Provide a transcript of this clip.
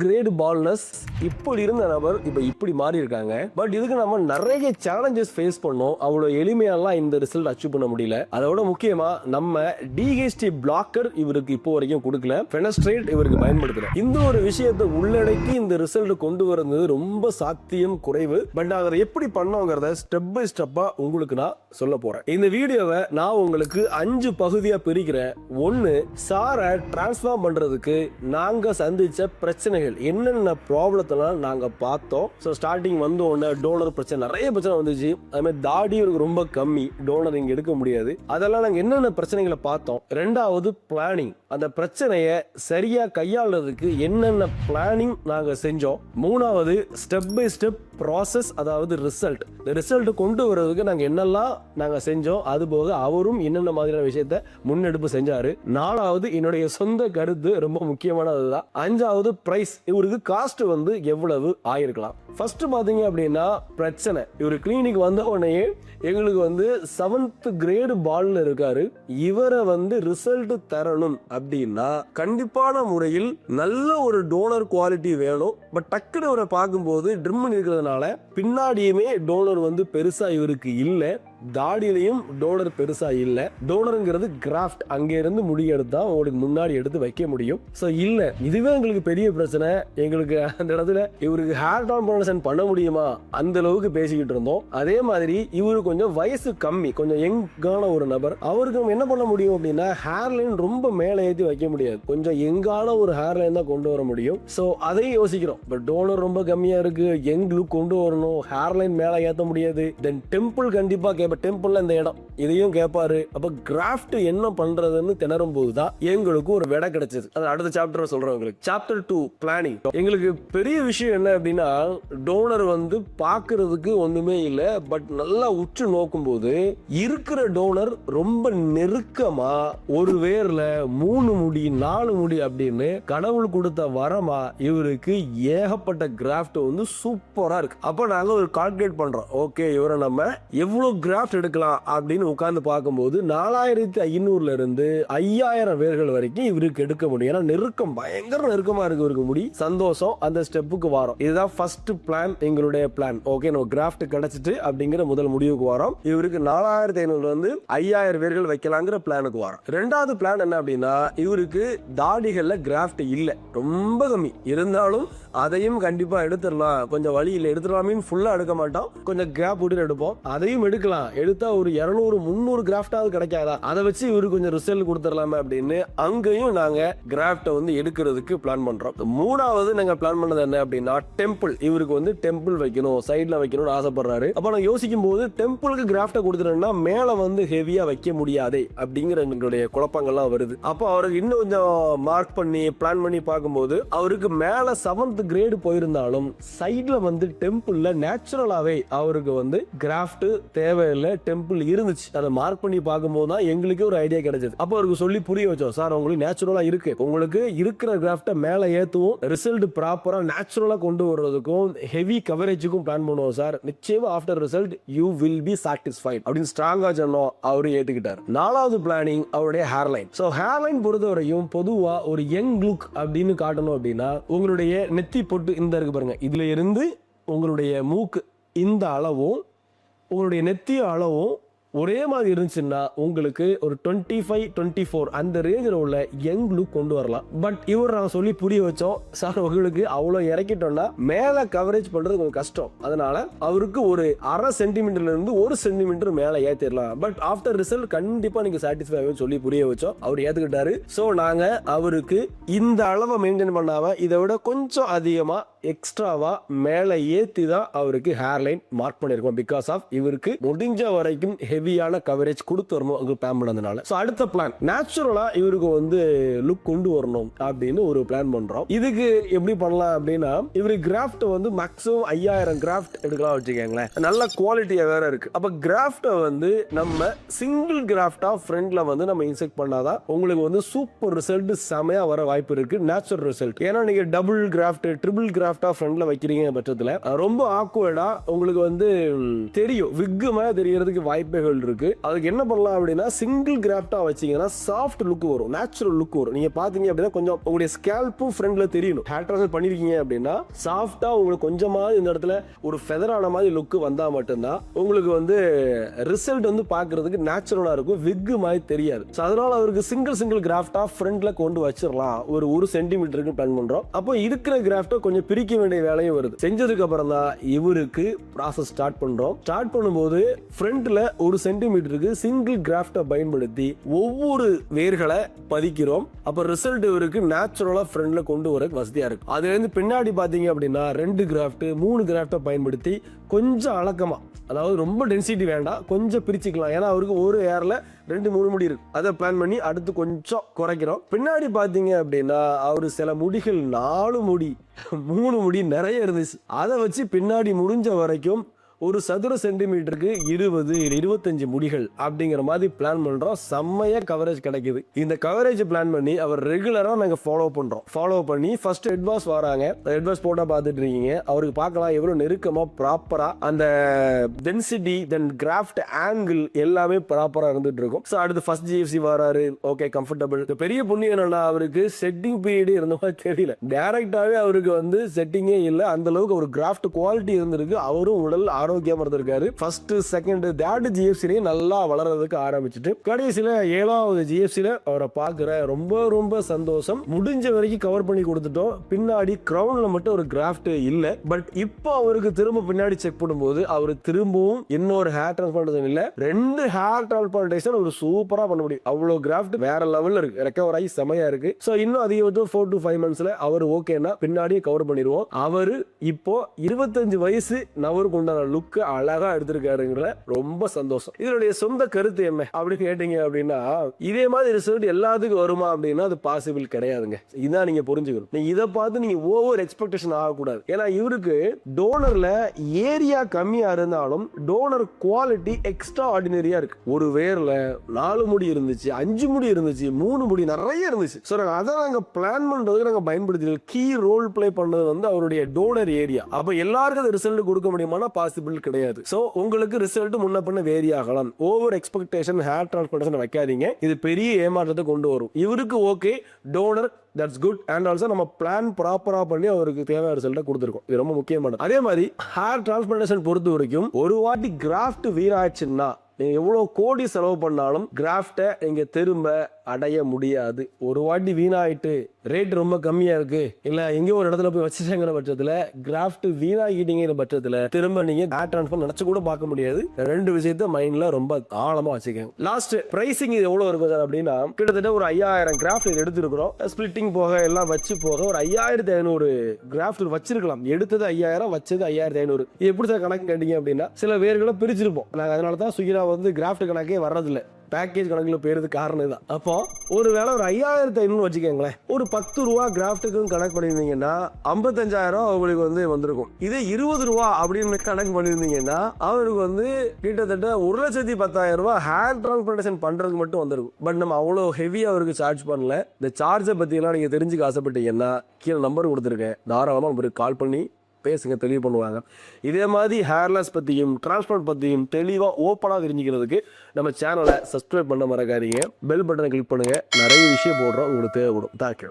Great baldness இப்படி இருந்த நபர் இப்போ இப்படி மாறி இருக்காங்க பட் இதுக்கு நம்ம நிறைய சேலஞ்சஸ் ஃபேஸ் பண்ணோம். அவ்வளோ எளிமையாலாம் இந்த ரிசல்ட் அச்சீவ் பண்ண முடியல. அதோட முக்கியமா நம்ம டிஹெச்டி பிளாக்கர் இவருக்கு இப்போ வரைக்கும் கொடுக்கல. ஃபெனஸ்ட்ரேட் இவருக்கு பயன்படுத்தல. இந்த ஒரு விஷயத்தை உள்ளடக்கி இந்த ரிசல்ட் கொண்டு வரது ரொம்ப சாத்தியம் குறைவு. பட் அதை எப்படி பண்ணோங்கிறத ஸ்டெப் பை ஸ்டெப்பா உங்களுக்கு நான் சொல்ல போறேன். இந்த வீடியோவை நான் உங்களுக்கு அஞ்சு பகுதியா பிரிக்கிறேன். ஒன்னு சாரை டிரான்ஸ்ஃபார்ம் பண்றதுக்கு நாங்க சந்திச்ச பிரச்சனைகள் என்னென்ன ப்ராப்ளத்தெல்லாம் நாங்கள் பார்த்தோம். ஸோ ஸ்டார்டிங் வந்த உடனே டோனர் பிரச்சனை நிறைய பிரச்சனை வந்துச்சு. அதுமாதிரி தாடி இவருக்கு ரொம்ப கம்மி டோனர் இங்கே எடுக்க முடியாது. அதெல்லாம் நாங்கள் என்னென்ன பிரச்சனைகளை பார்த்தோம்? ரெண்டாவது பிளானிங் அந்த பிரச்சனையை சரியாக கையாளுறதுக்கு என்னென்ன பிளானிங் நாங்கள் செஞ்சோம்? மூணாவது ஸ்டெப் பை ஸ்டெப் ப்ராசஸ் அதாவது ரிசல்ட் இந்த ரிசல்ட் கொண்டு வர்றதுக்கு நாங்கள் என்னெல்லாம் நாங்கள் செஞ்சோம்? அது போக அவரும் என்னென்ன மாதிரியான விஷயத்த முன்னெடுப்பு செஞ்சாரு? நாலாவது என்னுடைய சொந்த கருத்து ரொம்ப முக்கியமானது தான் அஞ்சாவது ப்ரைஸ் இவருக்கு காஸ்ட் வந்து எவ்வளவு ஆயிருக்கலாம். ஃபர்ஸ்ட் பார்த்தீங்க அப்படின்னா பிரச்சனை. இவர் கிளினிக் வந்த உடனே எங்களுக்கு வந்து செவன்த் கிரேடு பால்ல இருக்காரு. இவரை வந்து ரிசல்ட் தரணும் அப்படின்னா கண்டிப்பான முறையில் நல்ல ஒரு டோனர் குவாலிட்டி வேணும். பட் டக்குனு இவரை பார்க்கும்போது ட்ரிம் இருக்கிறதுனால பின்னாடியுமே டோனர் வந்து பெருசா இவருக்கு இல்லை. தாடியிலையும் டோனர் பெருசா இல்ல. டோனருங்கிறது கிராஃப்ட். அங்கே இருந்து முடி எடுத்தா உங்களுக்கு முன்னாடி எடுத்து வைக்க முடியும். சோ இல்ல. இதுவே எங்களுக்கு பெரிய பிரச்சனை. எங்களுக்கு அந்த இடத்துல இவருக்கு ஹேர் ட்ரான்ஸ்பிளான்டேஷன் பண்ண முடியுமா? அந்த அளவுக்கு பேசிக்கிட்டு இருந்தோம். அதே மாதிரி இவரு கொஞ்சம் வயசு கம்மி. கொஞ்சம் யங்கான ஒரு நபர். அவருக்கு நம்ம என்ன பண்ண முடியும் அப்படின்னா ஹேர் லைன் ரொம்ப மேலே ஏற்றி வைக்க முடியாது. கொஞ்சம் யங்கான ஒரு ஹேர் லைன் தான் கொண்டு வர முடியும். ஸோ அதையும் யோசிக்கிறோம். பட் டோனர் ரொம்ப கம்மியா இருக்கு. யங் லுக் கொண்டு வரணும். ஹேர் லைன் மேலே ஏற்ற முடியாது. தென் டெம்பிள் கண்டிப்பா இப்போ டெம்பிளில் இந்த இடம். இதையும் கேட்பாரு அப்போ கிராஃப்ட் என்ன பண்ணுறதுன்னு திணறும் போது தான் எங்களுக்கு ஒரு விடை கிடைச்சது. அது அடுத்த சாப்டர் சொல்கிறேன் உங்களுக்கு. சாப்டர் டூ பிளானிங் எங்களுக்கு பெரிய விஷயம் என்ன அப்படின்னா டோனர் வந்து பார்க்கறதுக்கு ஒன்றுமே இல்லை பட் நல்லா உற்று நோக்கும்போது இருக்கிற டோனர் ரொம்ப நெருக்கமாக ஒரு வேரில் மூணு முடி நாலு முடி அப்படின்னு கடவுள் கொடுத்த வரமா இவருக்கு ஏகப்பட்ட கிராஃப்ட் வந்து சூப்பராக இருக்கு. அப்போ நாங்கள் ஒரு கால்குலேட் பண்ணுறோம் ஓகே இவரை நம்ம எவ்வளோ கிராஃப்ட் கிராஃப்ட் எடுக்கலாம் அப்படின்னு உட்காந்து பார்க்கும்போது நாலாயிரத்தி ஐநூறுல இருந்து ஐயாயிரம் பேர்கள் வரைக்கும் இவருக்கு எடுக்க முடியும். ஏன்னா நெருக்கம் பயங்கர நெருக்கமாக இருக்கு இவருக்கு முடி. சந்தோஷம் அந்த ஸ்டெப்புக்கு வரோம். இதுதான் ஃபர்ஸ்ட் பிளான் எங்களுடைய பிளான் ஓகே நம்ம கிராஃப்ட் கிடைச்சிட்டு அப்படிங்கிற முதல் முடிவுக்கு வரோம். இவருக்கு நாலாயிரத்தி ஐநூறுலேருந்து ஐயாயிரம் பேர்கள் வைக்கலாங்கிற பிளானுக்கு வரோம். ரெண்டாவது பிளான் என்ன அப்படின்னா இவருக்கு தாடிகளில் கிராஃப்ட் இல்லை. ரொம்ப கம்மி. இருந்தாலும் அதையும் கண்டிப்பாக எடுத்துடலாம். கொஞ்சம் வழி இல்லை. எடுத்துடலாமே ஃபுல்லாக எடுக்க மாட்டோம். கொஞ்சம் கேப் விட்டு எடுப்போம். அதையும் எடுக்கலாம். எடுத்தா ஒரு இரநூறு முந்நூறு கிராஃப்டாவது கிடைக்காதா? அதை வச்சு இவருக்கு கொஞ்சம் ரிசல்ட் கொடுத்துடலாமே அப்படின்னு அங்கேயும் நாங்க கிராஃப்டை வந்து எடுக்கிறதுக்கு பிளான் பண்றோம். மூணாவது நாங்க பிளான் பண்ணது என்ன அப்படின்னா டெம்பிள் இவருக்கு வந்து டெம்பிள் வைக்கணும் சைட்ல வைக்கணும்னு ஆசைப்படுறாரு. அப்ப நான் யோசிக்கும் போது டெம்பிளுக்கு கிராஃப்டை கொடுத்துட்டோம்னா மேல வந்து ஹெவியா வைக்க முடியாதே அப்படிங்கிற எங்களுடைய குழப்பங்கள்லாம் வருது. அப்போ அவருக்கு இன்னும் கொஞ்சம் மார்க் பண்ணி பிளான் பண்ணி பார்க்கும்போது அவருக்கு மேல செவன்த் கிரேடு போயிருந்தாலும் சைட்ல வந்து டெம்பிள்ல நேச்சுரலாவே அவருக்கு வந்து கிராஃப்ட் தேவையில்லை. டெம்பிள் இருந்துச்சு. அதை மார்க் பண்ணி பார்க்கும்போது தான் எங்களுக்கு ஒரு ஐடியா கிடைச்சது. அப்போ அவருக்கு சொல்லி புரிய வச்சோம். சார் உங்களுக்கு நேச்சுரலாக இருக்கு. உங்களுக்கு இருக்கிற கிராஃப்டை மேலே ஏற்றுவோம் ரிசல்ட் ப்ராப்பராக நேச்சுரலாக கொண்டு வர்றதுக்கும் ஹெவி கவரேஜுக்கும் பிளான் பண்ணுவோம் சார். நிச்சயமாக after result you will be satisfied அப்படின்னு ஸ்ட்ராங்காக சொன்னோம். அவரு ஏற்றுக்கிட்டார் நாலாவது பிளானிங் அவருடைய ஹேர்லைன் ஸோ ஹேர்லைன் பொறுத்தவரையும் பொதுவாக ஒரு யங் லுக் அப்படின்னு காட்டணும் அப்படின்னா உங்களுடைய நெத்தி பொட்டு இந்த இருக்கு பாருங்க. இதுல இருந்து உங்களுடைய மூக்கு இந்த அளவும் உங்களுடைய நெத்திய அளவும் ஒரே மாதிரி இருந்துச்சுன்னா உங்களுக்கு ஒரு டுவெண்ட்டி ஃபைவ் டுவெண்ட்டி ஃபோர் அந்த ரேஞ்சில் உள்ள யங் லுக் கொண்டு வரலாம். பட் இவர் நாங்கள் சொல்லி புரிய வச்சோம். சார் உங்களுக்கு அவ்வளோ இறக்கிட்டோம்னா மேலே கவரேஜ் பண்ணுறது கொஞ்சம் கஷ்டம். அதனால அவருக்கு ஒரு அரை சென்டிமீட்டர்லேருந்து ஒரு சென்டிமீட்டர் மேலே ஏற்றிடலாம் பட் ஆஃப்டர் ரிசல்ட் கண்டிப்பாக நீங்கள் சாட்டிஸ்ஃபை ஆகும் சொல்லி புரிய வச்சோம். அவர் ஏற்றுக்கிட்டாரு ஸோ நாங்கள் அவருக்கு இந்த அளவை மெயின்டைன் பண்ணாமல் இதை விட கொஞ்சம் அதிகமாக எக்ஸ்ட்ராவா மேலே ஏற்றி தான் அவருக்கு ஹேர்லைன் மார்க் பண்ணியிருக்கோம் பிகாஸ் ஆஃப் இவருக்கு முடிஞ்ச வரைக்கும் ஹெவி ஹெவியான கவரேஜ் கொடுத்து வரணும் அங்கே பிளான் பண்ணதுனால ஸோ அடுத்த பிளான் நேச்சுரலா இவருக்கு வந்து லுக் கொண்டு வரணும் அப்படின்னு ஒரு பிளான் பண்றோம். இதுக்கு எப்படி பண்ணலாம் அப்படின்னா இவரு கிராஃப்ட் வந்து மேக்ஸிமம் ஐயாயிரம் கிராஃப்ட் எடுக்கலாம் வச்சுக்கோங்களேன். நல்ல குவாலிட்டியா வேற இருக்கு. அப்ப கிராஃப்டை வந்து நம்ம சிங்கிள் கிராஃப்டா ஃப்ரண்ட்ல வந்து நம்ம இன்செக்ட் பண்ணாதான் உங்களுக்கு வந்து சூப்பர் ரிசல்ட் செமையா வர வாய்ப்பு இருக்கு. நேச்சுரல் ரிசல்ட் ஏன்னா நீங்க டபுள் கிராஃப்ட் ட்ரிபிள் கிராஃப்டா ஃப்ரண்ட்ல வைக்கிறீங்க பட்சத்துல ரொம்ப ஆக்வர்டா உங்களுக்கு வந்து தெரியும். விக்கு தெரியறதுக்கு வாய்ப்பே வாய்ப்புகள் இருக்குது அதுக்கு என்ன பண்ணலாம் அப்படின்னா சிங்கிள் கிராஃப்டா வச்சீங்கன்னா சாஃப்ட் லுக் வரும். நேச்சுரல் லுக் வரும். நீங்க பார்த்தீங்க அப்படின்னா கொஞ்சம் உங்களுடைய ஸ்கேல்ப்பும் ஃப்ரண்ட்ல தெரியணும். ஹேர் ட்ரான்ஸ்ஃபர் பண்ணிருக்கீங்க அப்படின்னா சாஃப்டா உங்களுக்கு கொஞ்சமாவது இந்த இடத்துல ஒரு ஃபெதரான மாதிரி லுக் வந்தா மட்டும்தான் உங்களுக்கு வந்து ரிசல்ட் வந்து பார்க்குறதுக்கு நேச்சுரலா இருக்கும். விக்கு மாதிரி தெரியாது. ஸோ அதனால் அவருக்கு சிங்கிள் சிங்கிள் கிராஃப்டாக ஃப்ரண்ட்ல கொண்டு வச்சிடலாம் ஒரு ஒரு சென்டிமீட்டருக்கு பிளான் பண்ணுறோம் அப்போ இருக்கிற கிராஃப்டை கொஞ்சம் பிரிக்க வேண்டிய வேலையும் வருது. செஞ்சதுக்கு அப்புறம் தான் இவருக்கு ப்ராசஸ் ஸ்டார்ட் பண்றோம். ஸ்டார்ட் பண்ணும்போது ஃப்ரண்ட்டில் ஒரு சென்டிமீட்டருக்கு சிங்கிள் கிராஃப்டை பயன்படுத்தி ஒவ்வொரு வேர்களை பதிக்கிறோம். அப்போ ரிசல்ட் இவருக்கு நேச்சுரலா ஃப்ரண்ட்ல கொண்டு வர வசதியா இருக்கும் அதுல இருந்து பின்னாடி பாத்தீங்க அப்படின்னா ரெண்டு கிராஃப்ட் மூணு கிராஃப்டை பயன்படுத்தி கொஞ்சம் அழக்கமாக அதாவது ரொம்ப டென்சிட்டி வேண்டாம் கொஞ்சம் பிரிச்சுக்கலாம். ஏன்னா அவருக்கு ஒரு ஏர்ல ரெண்டு மூணு முடி இருக்கு. அதை பிளான் பண்ணி அடுத்து கொஞ்சம் குறைக்கிறோம். பின்னாடி பாத்தீங்க அப்படின்னா அவர் சில முடிகள் நாலு முடி மூணு முடி நிறைய இருந்துச்சு. அதை வச்சு பின்னாடி முடிஞ்ச வரைக்கும் ஒரு சதுர சென்டிமீட்டருக்கு இருபது இருபத்தஞ்சு முடிகள் அப்படிங்கிற மாதிரி பிளான் பண்ணுறோம் செம்மையாக கவரேஜ் கிடைக்குது. இந்த கவரேஜ் பிளான் பண்ணி அவர் ரெகுலராக நாங்கள் ஃபாலோ பண்ணுறோம் ஃபாலோ பண்ணி ஃபர்ஸ்ட் ஹெட்வாஸ் வராங்க. ஹெட்வாஸ் போட்டால் பார்த்துட்டு இருக்கீங்க. அவருக்கு பார்க்கலாம் எவ்வளோ நெருக்கமாக ப்ராப்பராக அந்த டென்சிட்டி தென் கிராஃப்ட் ஆங்கிள் எல்லாமே ப்ராப்பராக இருந்துட்டு இருக்கும். ஸோ அடுத்து ஃபர்ஸ்ட் ஜிஎஃப்சி வராரு. ஓகே கம்ஃபர்டபுள் பெரிய புண்ணியம் என்னன்னா அவருக்கு செட்டிங் பீரியட் இருந்த மாதிரி தெரியல. டேரக்டாகவே அவருக்கு வந்து செட்டிங்கே இல்லை. அந்த அளவுக்கு ஒரு கிராஃப்ட் குவாலிட்டி இருந்திருக்கு. அவரும் உடல் ஆரோக்கியமா இருந்திருக்காரு. ஃபர்ஸ்ட் செகண்ட் தேர்டு ஜிஎஃப்சிலையும் நல்லா வளர்றதுக்கு ஆரம்பிச்சுட்டு கடைசியில ஏழாவது ஜிஎஃப்சில அவரை பார்க்குற ரொம்ப ரொம்ப சந்தோஷம். முடிஞ்ச வரைக்கும் கவர் பண்ணி கொடுத்துட்டோம். பின்னாடி கிரவுண்ட்ல மட்டும் ஒரு கிராஃப்ட் இல்ல. பட் இப்போ அவருக்கு திரும்ப பின்னாடி செக் பண்ணும்போது அவர் திரும்பவும் இன்னொரு ஹேர் டிரான்ஸ்பிளான்டேஷன் இல்ல. ரெண்டு ஹேர் டிரான்ஸ்பிளான்டேஷன் ஒரு சூப்பரா பண்ண முடியும். அவ்வளோ கிராஃப்ட் வேற லெவல்ல இருக்கு. ரெக்கவர் ஆகி செமையா இருக்கு. ஸோ இன்னும் அதிகபட்சம் ஃபோர் டு ஃபைவ் மந்த்ஸ்ல அவர் ஓகேனா பின்னாடியே கவர் பண்ணிடுவோம். அவர் இப்போ இருபத்தஞ்சு வயசு நவருக்கு உண்டான லுக்கு அழகா எடுத்திருக்காருங்கிற ரொம்ப சந்தோஷம். இதனுடைய சொந்த கருத்து என்ன அப்படின்னு கேட்டீங்க அப்படின்னா இதே மாதிரி ரிசல்ட் எல்லாத்துக்கும் வருமா அப்படின்னா அது பாசிபிள் கிடையாதுங்க. இதான் நீங்க புரிஞ்சுக்கணும். நீங்க இதை பார்த்து நீங்க ஓவர் எக்ஸ்பெக்டேஷன் ஆகக்கூடாது. ஏன்னா இவருக்கு டோனர்ல ஏரியா கம்மியா இருந்தாலும் டோனர் குவாலிட்டி எக்ஸ்ட்ரா ஆர்டினரியா இருக்கு. ஒரு வேர்ல நாலு முடி இருந்துச்சு அஞ்சு முடி இருந்துச்சு மூணு முடி நிறைய இருந்துச்சு. ஸோ நாங்கள் அதை நாங்கள் பிளான் பண்ணுறதுக்கு நாங்கள் பயன்படுத்தி கீ ரோல் ப்ளே பண்ணது வந்து அவருடைய டோனர் ஏரியா அப்போ எல்லாருக்கும் அந்த ரிசல்ட் கொடுக்க முடியுமானா பாசிபிள் கிடையாது. ஸோ உங்களுக்கு ரிசல்ட் முன்ன பண்ண வேரி ஆகலாம். ஓவர் எக்ஸ்பெக்டேஷன் ஹேர் டிரான்ஸ்பிளேஷன் வைக்காதீங்க. இது பெரிய ஏமாற்றத்தை கொண்டு வரும். இவருக்கு okay donor that's good and also நம்ம பிளான் ப்ராப்பராக பண்ணி அவருக்கு தேவையான ரிசல்ட்டை கொடுத்துருக்கோம். இது ரொம்ப முக்கியமானது. அதே மாதிரி ஹேர் டிரான்ஸ்பிளேஷன் பொறுத்த வரைக்கும் ஒரு வாட்டி கிராஃப்ட் வீணாச்சுன்னா நீங்கள் எவ்வளோ கோடி செலவு பண்ணாலும் கிராஃப்டை நீங்கள் திரும்ப அடைய முடியாது. ஒரு வாட்டி வீணாயிட்டு ரேட் ரொம்ப கம்மியா இருக்கு. இல்ல எங்கேயோ ஒரு இடத்துல போய் வச்சுட்டாங்கிற பட்சத்துல கிராஃப்ட் வீணாகிட்டீங்கிற பட்சத்துல திரும்ப நீங்க ஹேர் டிரான்ஸ்ஃபர் நினைச்சு கூட பார்க்க முடியாது. ரெண்டு விஷயத்த மைண்ட்ல ரொம்ப ஆழமா வச்சுக்கோங்க. லாஸ்ட் பிரைசிங் இது எவ்வளவு இருக்கும் சார் அப்படின்னா கிட்டத்தட்ட ஒரு ஐயாயிரம் கிராஃப்ட் இது எடுத்திருக்கிறோம். ஸ்பிளிட்டிங் போக எல்லாம் வச்சு போக ஒரு ஐயாயிரத்தி ஐநூறு கிராஃப்ட் வச்சிருக்கலாம். எடுத்தது ஐயாயிரம் வச்சது ஐயாயிரத்தி ஐநூறு. இது எப்படி சார் கணக்கு கேட்டீங்க அப்படின்னா சில வேர்களை பிரிச்சிருப்போம். நாங்கள் அதனால தான் சுகிரா வந்து கிராஃப்ட் கணக்கே வர்றதில்லை. பேக்கேஜ் கணக்கில் போயிருது காரணம் இதுதான். அப்போ ஒரு வேளை ஒரு ஐயாயிரத்தி ஐநூறு வச்சுக்கோங்களேன். ஒரு பத்து ரூபா கிராஃப்ட்டுக்கும் கணக்கு பண்ணியிருந்தீங்கன்னா ஐம்பத்தஞ்சாயிரம் அவங்களுக்கு வந்து வந்திருக்கும். இதே இருபது ரூபா அப்படின்னு கணக்கு பண்ணியிருந்தீங்கன்னா அவருக்கு வந்து கிட்டத்தட்ட ஒரு லட்சத்தி பத்தாயிரம் ரூபா ஹேர் டிரான்ஸ்பிளேஷன் பண்ணுறதுக்கு மட்டும் வந்திருக்கும். பட் நம்ம அவ்வளோ ஹெவியாக அவருக்கு சார்ஜ் பண்ணல. இந்த சார்ஜை பற்றியெல்லாம் நீங்கள் தெரிஞ்சுக்க ஆசைப்பட்டீங்கன்னா கீழே நம்பர் கொடுத்துருக்கேன். தாராளமாக உங்களுக்கு கால் பண்ணி பேசுங்க தெளிவு பண்ணுவாங்க. இதே மாதிரி ஹேர்லெஸ் பற்றியும் டிரான்ஸ்பிளான்ட் பற்றியும் தெளிவாக ஓப்பனாக தெரிஞ்சுக்கிறதுக்கு நம்ம சேனலை சப்ஸ்கிரைப் பண்ண மறக்காதீங்க. பெல் பட்டனை கிளிக் பண்ணுங்கள் நிறைய விஷயம் போடுறோம். உங்களுக்கு தேவைப்படும். தேங்க்யூ